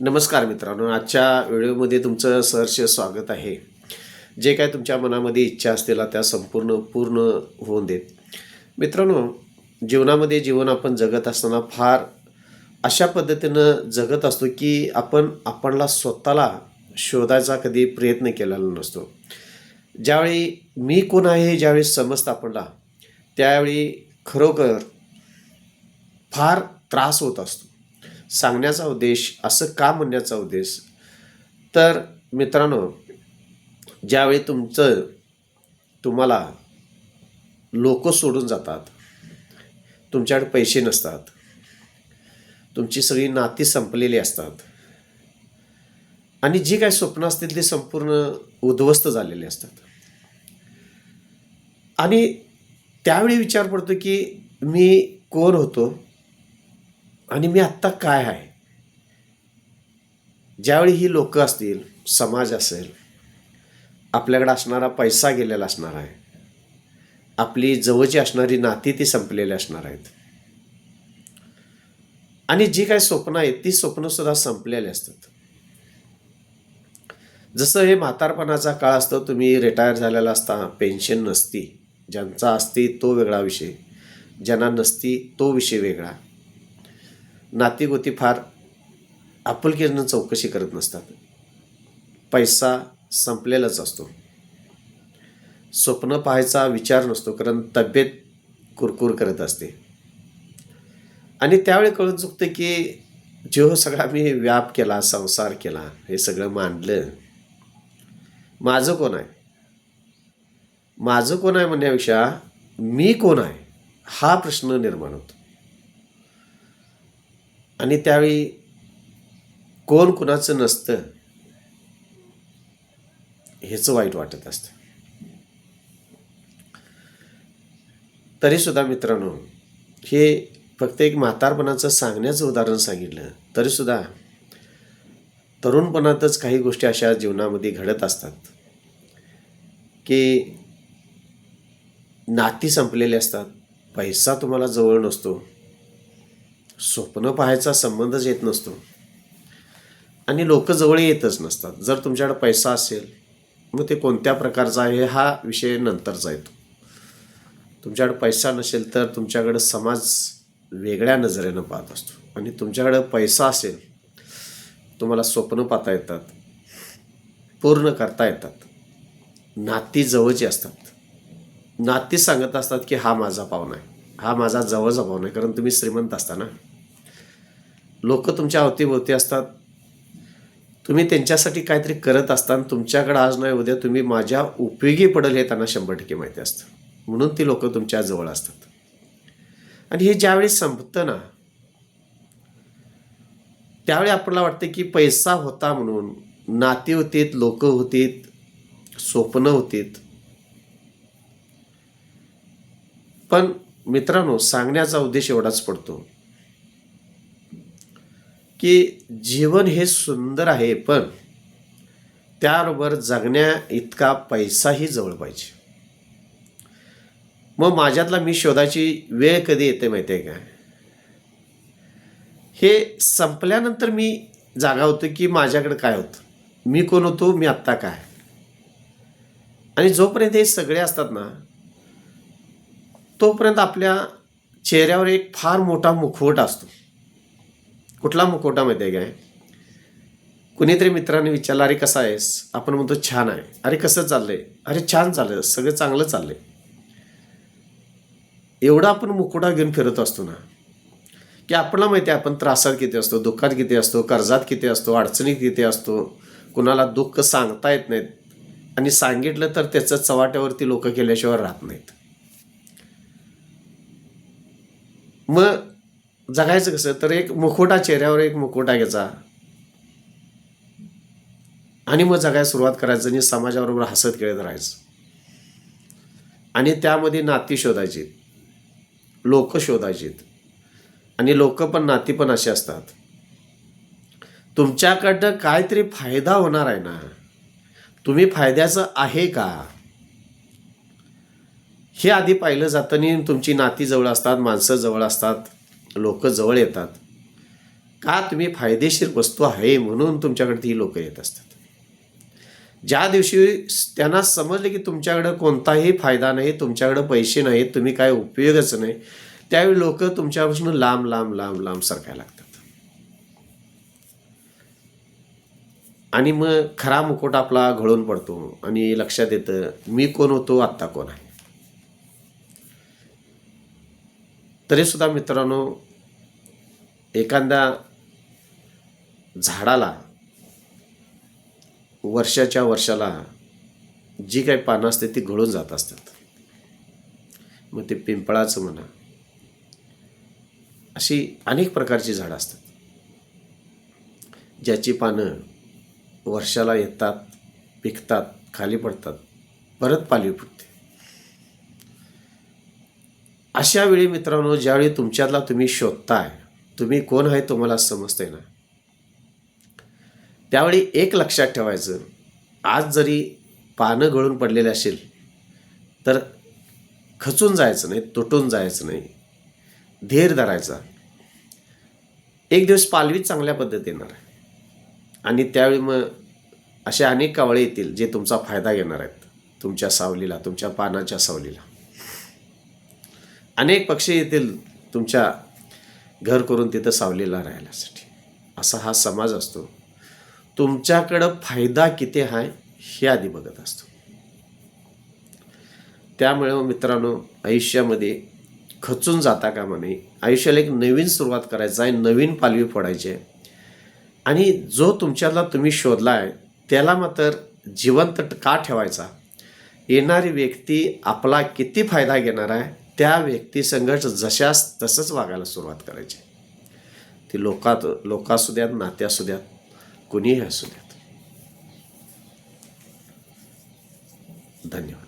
नमस्कार मित्रांनो आजच्या व्हिडिओमध्ये तुमचं सहर्ष स्वागत आहे. जे काय तुमच्या मनामध्ये इच्छा असतील त्या संपूर्ण पूर्ण होऊन देत. मित्रांनो जीवनामध्ये जीवन आपण जगत असताना फार अशा पद्धतीनं जगत असतो की आपण आपणला स्वतःला शोधायचा कधी प्रयत्न केलेला नसतो. ज्यावेळी मी कोण आहे ज्यावेळी समजतं आपणला त्यावेळी खरोखर फार त्रास होत असतो. सांगण्याचा उद्देश असं का म्हणण्याचा उद्देश? तर मित्रांनो ज्यावेळी तुमचं तुम्हाला लोक सोडून जातात तुमच्याकडे पैसे नसतात तुमची सगळी नाती संपलेली असतात आणि जी काही स्वप्न असतील ती संपूर्ण उद्ध्वस्त झालेली असतात. आणि त्यावेळी विचार पडतो की मी कोण होतो? आणि मी आत्ता काय आहे? ज्यावेळी ही लोक असतील समाज असेल आपल्याकडे असणारा पैसा गेलेला असणार आहे. आपली जवळची असणारी नाती ती संपलेली असणार आहेत. आणि जी काही स्वप्न आहेत ती स्वप्नसुद्धा संपलेली असतात. जसं हे म्हातारपणाचा काळ असतो तुम्ही रिटायर झालेला असता पेन्शन नसती. ज्यांचा असती तो वेगळा विषय. ज्यांना नसती तो विषय वेगळा. नातीगोती फार आपुलकीनं चौकशी करत नसतात. पैसा संपलेलाच असतो. स्वप्न पाहायचा विचार नसतो कारण तब्येत कुरकुर करत असते. आणि त्यावेळी कळून चुकतं की जो सगळा मी व्याप केला संसार केला हे सगळं मांडलं माझं कोण आहे? माझं कोण आहे म्हणण्यापेक्षा मी कोण आहे? हा प्रश्न निर्माण होतो. आणि त्यावेळी कोण कुणाचं नसतं हेच वाईट वाटत असतं. तरीसुद्धा मित्रांनो हे फक्त एक म्हातारपणाचं सांगण्याचं उदाहरण सांगितलं तरीसुद्धा तरुणपणातच काही गोष्टी अशा जीवनामध्ये घडत असतात की नाती संपलेले असतात पैसा तुम्हाला जवळ नसतो स्वप्न पाहायचा संबंधच येत नसतो. आणि लोक जवळ येतच नसतात. जर तुमच्याकडे पैसा असेल मग ते कोणत्या प्रकारचा आहे हा विषय नंतरचा येतो. तुमच्याकडे पैसा नसेल तर तुमच्याकडं समाज वेगळ्या नजरेनं पाहत असतो. आणि तुमच्याकडं पैसा असेल तुम्हाला स्वप्न पाहता येतात पूर्ण करता येतात. नाती जवळची असतात. नाती सांगत असतात की हा माझा पाहुणा आहे. हा माझा जवळचा भाव आहे कारण तुम्ही श्रीमंत असता ना लोक तुमच्या अवतीभोवती असतात. तुम्ही त्यांच्यासाठी काहीतरी करत असताना तुमच्याकडे आज नाही उद्या तुम्ही माझ्या उपयोगी पडेल हे त्यांना शंभर टक्के माहिती असतं. म्हणून ती लोक तुमच्या जवळ असतात. आणि हे ज्यावेळी संपतं ना त्यावेळी आपल्याला वाटतं की पैसा होता म्हणून नाती होतीत लोक होतीत स्वप्न होतीत. पण मित्रांनो सांगण्याचा उद्देश एवढाच पडतो की जीवन हे सुंदर आहे पण त्याबरोबर जगण्या इतका पैसाही जवळ पाहिजे. मग माझ्यातला मी शोधायची वेळ कधी येते माहिती आहे का? हे संपल्यानंतर मी जागा होतो की माझ्याकडे काय होतं? मी कोण होतो? मी आत्ता काय? आणि जोपर्यंत हे सगळे असतात ना तोपर्यंत आपल्या चेहऱ्यावर एक फार मोठा मुखवट असतो. कुठला मुखवटा माहिती आहे काय कुणीतरी मित्राने विचारलं अरे कसा आहेस? आपण म्हणतो छान आहे. अरे कसं चाललंय? अरे छान चाललंय. सगळं चांगलं चाललंय. एवढा आपण मुखवटा घेऊन फिरत असतो ना की आपल्याला माहिती आहे आपण त्रासात किती असतो दुःखात किती असतो कर्जात किती असतो अडचणीत किती असतो कुणाला दुःख सांगता येत नाहीत. आणि सांगितलं तर त्याचं चवाट्यावरती लोक केल्याशिवाय राहत नाहीत. मग जगायचं कसं? तर एक मुखोटा चेहऱ्यावर एक मुखोटा घ्यायचा. आणि मग जगायला सुरुवात करायचं आणि समाजाबरोबर हसत खेळत राहायचं. आणि त्यामध्ये नाती शोधायची. लोक शोधायचीत आणि लोक पण नाती पण अशी असतात. तुमच्याकडनं काहीतरी फायदा होणार आहे ना? तुम्ही फायद्याचं आहे का? हे आधी पाहिलं जातं तुमची नाती जवळ असतात माणसं जवळ असतात लोक जवळ येतात. का तुम्ही फायदेशीर वस्तू आहे म्हणून तुमच्याकडे ती लोक येत असतात? ज्या दिवशी त्यांना समजले की तुमच्याकडं कोणताही फायदा नाही तुमच्याकडं पैसे नाहीत तुम्ही काय उपयोगच नाही त्यावेळी लोक तुमच्यापासून लांब लांब लांब लांब सरकायला लागतात. आणि मग खरा मुकुट आपला घळून पडतो आणि लक्षात येतं मी कोण होतो आत्ता कोण आहे? तरीसुद्धा मित्रांनो एखाद्या झाडाला वर्षाच्या वर्षाला जी काही पानं असते ती गळून जात असतात. मग ते पिंपळाचं म्हणा अशी अनेक प्रकारची झाडं असतात. ज्याची पानं वर्षाला येतात पिकतात खाली पडतात परत पालवी फुटते. अशा वेळी मित्रांनो ज्यावेळी तुमच्यातला तुम्ही शोधताय तुम्ही कोण आहे तुम्हाला समजते ना? त्यावेळी एक लक्षात ठेवायचं आज जरी पानं गळून पडलेले असेल तर खचून जायचं नाही तुटून जायचं नाही धीर धरायचा. एक दिवस पालवी चांगल्या पद्धतीने येणार आहे. आणि त्यावेळी मग असे अनेक कावळे येतील जे तुमचा फायदा घेणार आहेत तुमच्या सावलीला तुमच्या पानाच्या सावलीला. अनेक पक्षी येतील तुमच्या घर करून तिथं सावलीला राहण्यासाठी असा हा समाज असतो. तुमच्याकडं फायदा किती आहे हे आधी बघत असतो. त्यामुळे हो मित्रांनो आयुष्यामध्ये खचून जाता कामा नये. आयुष्याला एक नवीन सुरुवात करायचं आहे नवीन पालवी फोडायची आहे. आणि जो तुमच्यातला तुम्ही शोधला आहे त्याला मात्र जिवंत का ठेवायचा? येणारी व्यक्ती आपला किती फायदा घेणार आहे? त्या व्यक्तीसंगट जशास तसंच वागायला सुरुवात करायची. ती लोकात लोक असू द्यात नाते असू द्यात कुणीही असू द्यात. धन्यवाद.